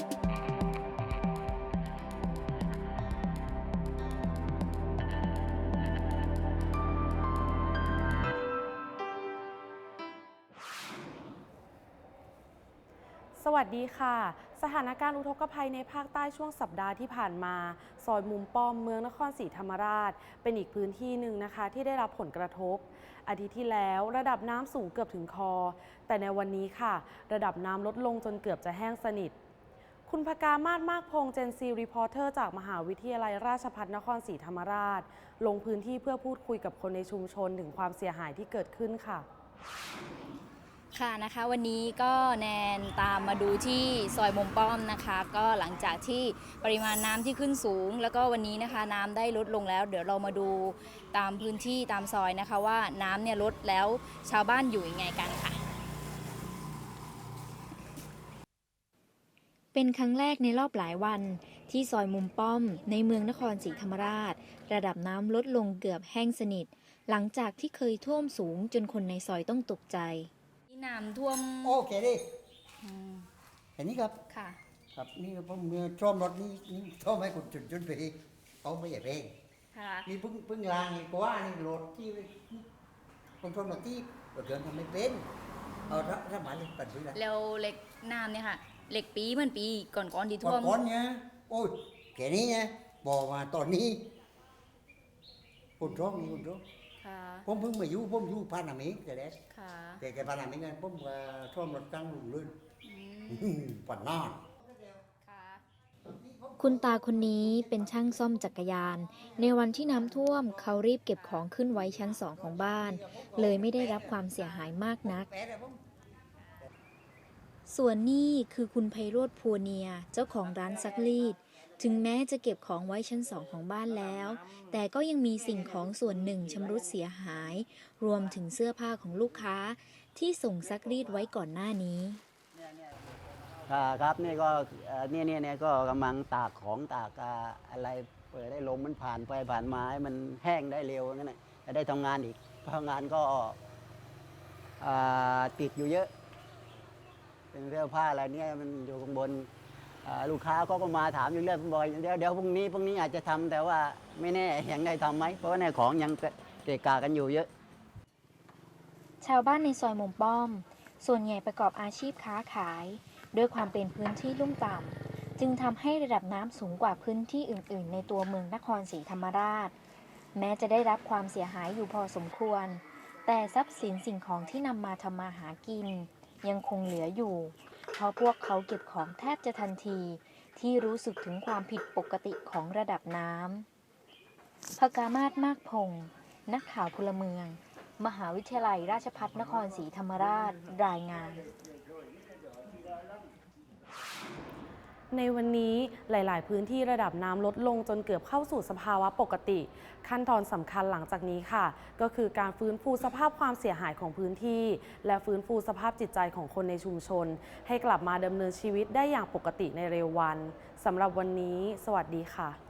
สวัสดีค่ะ สถานการณ์อุทกภัยในภาคใต้ช่วงสัปดาห์ที่ผ่านมา ซอยมุมป้อมเมืองนครศรีธรรมราช เป็นอีกพื้นที่หนึ่งนะคะที่ได้รับผลกระทบ อาทิตย์ที่แล้วระดับน้ำสูงเกือบถึงคอ แต่ในวันนี้ค่ะ ระดับน้ำลดลงจนเกือบจะแห้งสนิท คุณพกามาศมากพงษ์เจนซีรีพอร์เตอร์จากมหาวิทยาลัยราชภัฏนครศรีธรรมราช ลงพื้นที่เพื่อพูดคุยกับคนในชุมชนถึงความเสียหายที่เกิดขึ้นค่ะ ค่ะนะคะวันนี้ก็แนนตามมาดูที่ซอยมุมป้อมนะคะ ก็หลังจากที่ปริมาณน้ำที่ขึ้นสูง แล้วก็วันนี้นะคะน้ำได้ลดลงแล้ว เดี๋ยวเรามาดูตามพื้นที่ตามซอยนะคะว่าน้ำเนี่ยลดแล้วชาวบ้านอยู่ยังไงกันค่ะ เป็นครั้งแรกในรอบหลายวัน ที่ซอยมุมป้อม ในเมืองนครศรีธรรมราช ระดับน้ำลดลงเกือบแห้งสนิท หลังจากที่เคยท่วมสูงจนคนในซอยต้องตกใจนี่น้ำท่วมโอเคดิอืมเห็นนี้ครับ ค่ะ ครับนี่ผมเมื่อชอมรถนี่นี่ชอบให้คุณจุดจุดไปเอาไม่ใหญ่เพลงค่ะนี่เพิ่งเพิ่งลางอีกว่านี่รถที่ผมชอบรถที่รถเดินทำไม่เป็นเอาถ้าถ้าหมายเลยปัดด้วยนะแล้วเหล็กน้ำเนี่ยค่ะ เหล็กปีเหมันปีก่อนๆที่ก่ท่วมอนๆเนี่ยโอ้ยแค่นี้เนี่ยบอกมาตอนนี้คุณร้องนี่คุณร้องค่ะ ผมเพิ่งมาอยู่ผมอยู่พานามิแต่แรกค่ะแต่แกพานามิงั้นผมว่าชอบรถตั้งลุงลื่นอืมปัดนอน ค่ะ คุณตาคนนี้เป็นช่างซ่อมจักรยาน ในวันที่น้ำท่วมเขารีบเก็บของขึ้นไว้ชั้นสองของบ้าน เลยไม่ได้รับความเสียหายมากนักแปะเลยผม ส่วนนี่คือคุณไพโรธพัวเนียเจ้าของร้านซักรีด ถึงแม้จะเก็บของไว้ชั้นสองของบ้านแล้ว แต่ก็ยังมีสิ่งของส่วนหนึ่งชำรุดเสียหาย รวมถึงเสื้อผ้าของลูกค้าที่ส่งซักรีดไว้ก่อนหน้านี้ครับนี่ก็เนี่ยเนี่ยเนี่ยก็กำลังตากของตากอะไรเปิดได้ลมมันผ่านไปผ่านมาให้มันแห้งได้เร็วนั่นแหละจะได้ทำงานอีกเพราะงานก็ติดอยู่เยอะ เป็นเสื้อผ้าอะไรเนี่ยมันอยู่ข้างบนลูกค้าก็ก็มาถามอยู่เรื่อยผมบอกเดี๋ยวเดี๋ยวพรุ่งนี้พรุ่งนี้อาจจะทำแต่ว่าไม่แน่ยังได้ทำไหมเพราะว่าในของยังเกะกะกันอยู่เยอะ ชาวบ้านในซอยมุมป้อม ส่วนใหญ่ประกอบอาชีพค้าขาย ด้วยความเป็นพื้นที่ลุ่มต่ำจึงทำให้ระดับน้ำสูงกว่าพื้นที่อื่น ๆ ในตัวเมืองนครศรีธรรมราช แม้จะได้รับความเสียหายอยู่พอสมควร แต่ทรัพย์สินสิ่งของที่นำมาทำมาหากิน ยังคงเหลืออยู่ เพราะพวกเขาเก็บของแทบจะทันทีที่รู้สึกถึงความผิดปกติของระดับน้ำพกามาศมากพงศ์นักข่าวพลเมือง มหาวิทยาลัยราชภัฏนครศรีธรรมราชรายงาน ในวันนี้หลาย ๆ พื้นที่ระดับน้ำลดลงจนเกือบเข้าสู่สภาวะปกติ ขั้นตอนสำคัญหลังจากนี้ค่ะ ก็คือการฟื้นฟูสภาพความเสียหายของพื้นที่ และฟื้นฟูสภาพจิตใจของคนในชุมชน ให้กลับมาดำเนินชีวิตได้อย่างปกติในเร็ววันสำหรับวันนี้ สวัสดีค่ะ